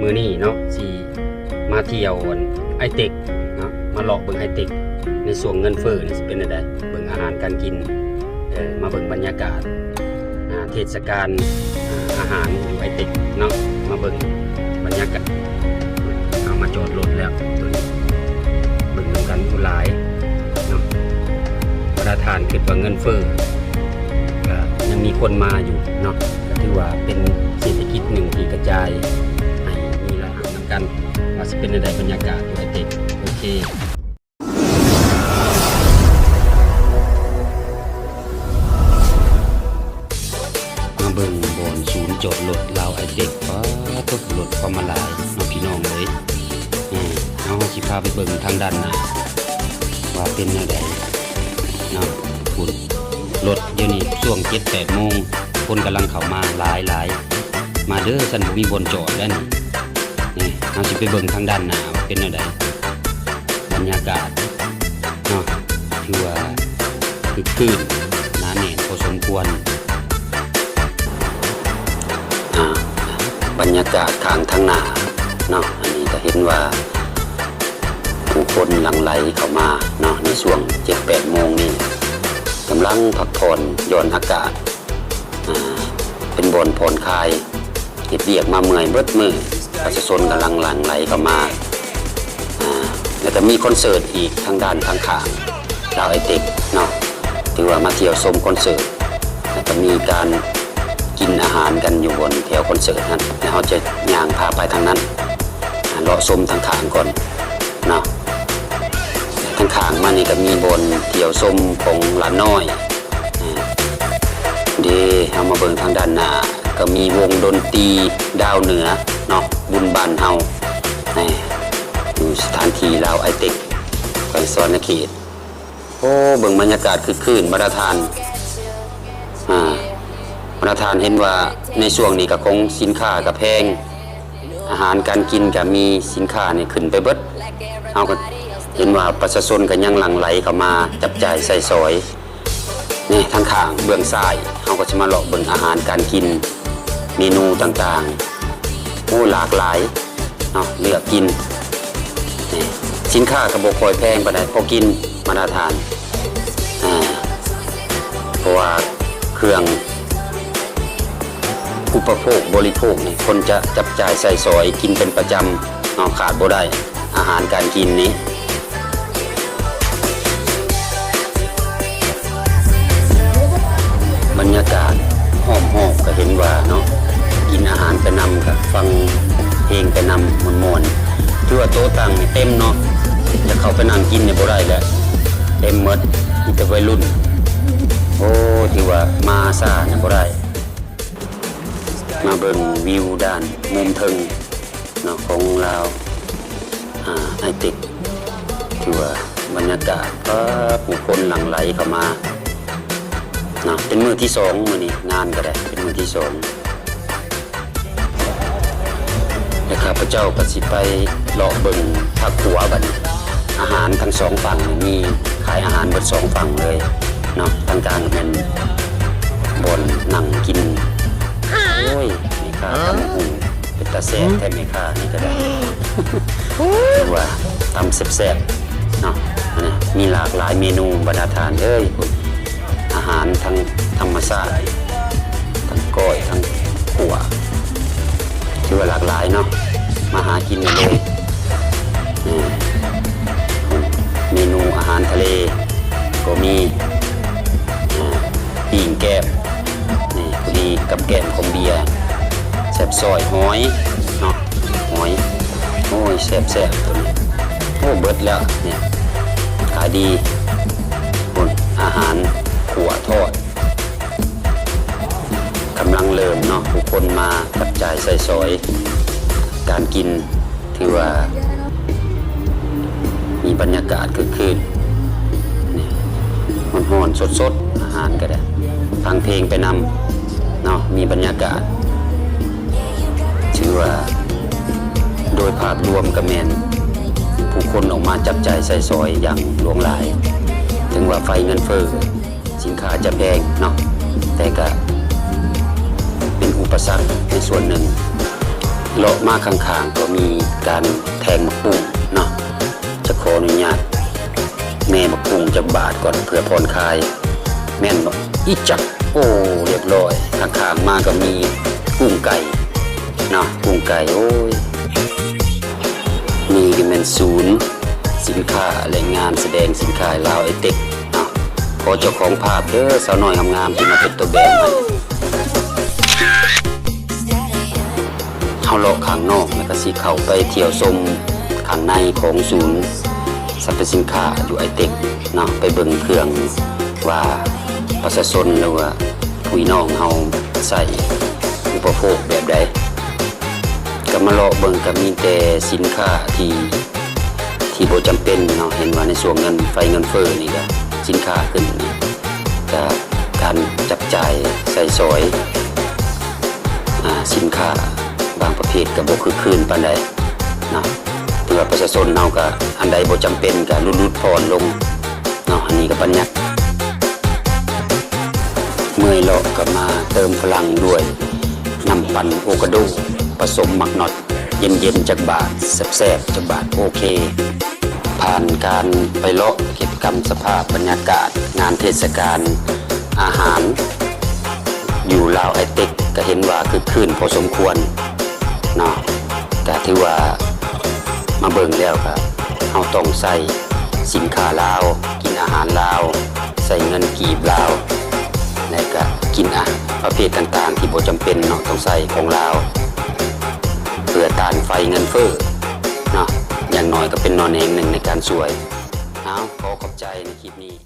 มือนี่เนาะสีมาเที่ยวไอเต็กเนาะมาหลอกเบิ่งไอเต็กในส่วงเงินเฟ้อนี่สิเป็นอะไรเบิ่งอาหารการกินเออมาเบิ่งบรรยากาศเทศกาลอาหารอยู่ไอเต็กเนาะมาเบิ่งบรรยากาศเอามาจอดรถแล้วตัวนี้เบิ่งนำกันผู้หลายเนาะประธานคิดว่าเงินเฟ้อยังมีคนมาอยู่เนาะก็ถือว่าเป็นเศรษฐกิจหนึ่งที่กระจาย กันว่าสิเป็นในใดบรรยากาศอยู่ไอเต็กโอเคมาเบิ่งบอนศูนย์จอดรถลาวไอเต็กว้าทุกรถความมาลายน้องพี่น้องเลยอืมเอาสิพาไปเบิ่งทางด้านหน้าว่าเป็นในใดนะคุณรถเดี๋ยวนี้ช่วงเจ็ดแปดโมงคนกำลังเข้ามาหลายหลายมาเด้อสันมีบนจอดแล้วนี่ เอาสิไปเบิ่งทางด้านหน้าว่าเป็นในใดบรรยากาศเนาะถือว่าคือคืนหนาแน่นพอสมควรอ่าบรรยากาศทางทางหน้าเนาะอันนี้ก็เห็นว่า ผู้คนหลั่งไหลเข้ามาเนาะในช่วงเจ็ดแปดโมงนี่กำลังพักผ่อนย่อนอากาศอ่าเป็นบอนผ่อนคลายเก็บเบียกมาเมื่อยเบิดมือ ประชาชนกำลังหลั่งไหลเข้ามาแล้วก็มีคอนเสิร์ตอีกทางด้านทางขางดาวไอเต็กเนาะถือว่ามาเที่ยวชมคอนเสิร์ตแล้วก็มีการกินอาหารกันอยู่บนแถวคอนเสิร์ตนั้นแล้วเขาจะย่างพาไปทางนั้นเลาะชมทางขางก่อนเนาะทางขางมานี่ก็มีบนเที่ยวชมของหลานน้อยดีเอามาเบิ่งทางด้านหน้า ก็มีวงดนตรีดาวเหนือเนาะบุญบานเฮานี่อยู่สถานที่ลาวไอเต็กแขวงสวรรณเขตโอ้เบิ่งบรรยากาศคือคืนมาตรฐานอ่าประธานเห็นว่าในช่วงนี้ก็คงสินค้าก็แพง อาหารการกินก็มีสินค้านี่ขึ้นไปเบิดเอาก็เห็นว่าประชาชนก็ยังหลั่งไหลเข้ามาจับจ่ายใส่สอยนี่ทางข้างเบื้องซ้ายเขาก็จะมาเลาะเบิ่งอาหารการกิน เมนูต่างๆ โอ้หลากหลายเนาะเลือกกิน สินค้าก็บ่ค่อยแพงปานใดพอกินมาตรฐานเพราะว่าเครื่องอุปโภคบริโภคนี่คนจะจับจ่ายใส่สอยกินเป็นประจำเอาขาดบ่ได้อาหารการกินนี้บรรยากาศหอมหอก็เห็นว่าเนาะ กินอาหารไปนำกับฟังเพลงไปนำมวนมวนๆที่ว่าโต๊ะตังนี่เต็มเนาะจะเข้าไปนั่งกินเนี่ยบ่ได้แล้วเต็มหมดมีแต่วัยรุ่น โอ้ที่ว่ามาซ่าเนี่ยบ่ได้มาเบิ่งวิวด้านมุมเทิงเนาะของลาวอ่าไอติกที่ว่าบรรยากาศก็ผู้คนหลั่งไหลเข้ามาเนาะเป็นมือที่สองมือนี้งานก็ได้เป็นมือที่สอง แล้วข้าพเจ้าก็สิไปเลาะเบิ่งภาคขัวบัดนี้อาหารทั้งสองฝั่งนี่มีขายอาหารเบิดสองฝั่งเลยเนาะทางกลางก็เป็นบนนั่งกินโอ้ยมีค่าตำหูเป็นตาแซ่บแท้มีค่านี่ก็ได้หรือว่าตำแซ่บๆเนาะอันนี้มีหลากหลายเมนูบรรดาทานเลยคุณอาหารทั้งธรรมชาติทั้งก้อยทั้งขั่ว ชื่อว่าหลากหลายเนาะมาหากินกันเลยนี่เมนูอาหารทะเล ก็มีอ่าปีงแก้มนี่พอดีกับแกมคอมเบียร์แซ่บซอยหอยเนาะหอยโอ้ยแซ่บแซ่บตัวนี้โอ้เบิดแล้วเนี่ยขายดีคนอาหารขัวทอด กำลังเริ่มเนาะผู้คนมาจับจ่ายใส่ซอย การกินถือว่า มีบรรยากาศคือคืนนี่ห่อนๆสดๆอาหารก็ได้ฟังเพลงไปนำเนาะมีบรรยากาศชื่อว่า โดยภาพรวมกระแมนผู้คนออกมาจับจ่ายใส่ซอยอย่างหลวงหลาย ถึงว่าไฟเงินเฟ้อสินค้าจะแพงเนาะแต่ก็ เป็นอุปสรรคในส่วนหนึ่งเลาะมาข้างๆก็มีการแทงมะปุ่งเนาะจะขออนุญาตแม่มะปุ่งจากบาทก่อนเพื่อผ่อนคลาย แม่นบอกอีจักโอ้เรียบร้อยข้างๆมาก็มีกุ้งไก่เนาะกุ้งไก่โอ้ยนี่ก็เป็นศูนย์สินค้าและงานแสดงสินค้าลาวไอเต็กเนาะขอเจ้าของภาพเด้อสาวน้อยงามๆที่มาเป็นตัวแบบให้ เฮาเลาะข้างนอกแล้วก็สิเข้าไปเที่ยวชมข้างในของศูนย์สรรพสินค้าอยู่ไอเต็กเนาะไปเบิ่งเครื่องว่าประชาชนหรือว่าผู้น้องเฮาใส่อุปโภคแบบใดก็มาเลาะเบิ่งก็มีแต่สินค้าที่ที่บ่จำเป็นเนาะเห็นว่าในส่วนเงินไฟเงินเฟ้อนี่ก็สินค้าขึ้นนี่ก็การจับจ่ายใส่สอยอ่าสินค้าางประเภทก็บ่คือคืนปานใดเนาะเพื่อประชาชนเฮาก็อันใดบ่จำเป็นก็ลุดๆผ่อนลงเนาะอันนี้ก็บัญญัติเมื่อยเลาะก็มาเติมพลังด้วยน้ำปั่นโอกาโดผสมหมักน็อตเย็นๆจากบาทแซ่บๆจากบาทโอเค ผ่านการไปเลาะก็บกรรมสภาพบรรยากาศ งานเทศกาลอาหาร อยู่ลาวไอเต็กก็เห็นว่าคือคืนพอสมควร ถือว่ามาเบิ่งแล้วครับเราต้องใส่สินค้าลาว กินอาหารลาว ใส่เงินกีบลาวและก็กินอะประเภทต่างๆ ที่บ่จำเป็นเนาะต้องใส่ของลาวเพื่อต้านไฟเงินเฟ้อเนาะอย่างน้อยก็เป็นนอนเองหนึ่งในการสวยเอาขอขอบใจในคลิปนี้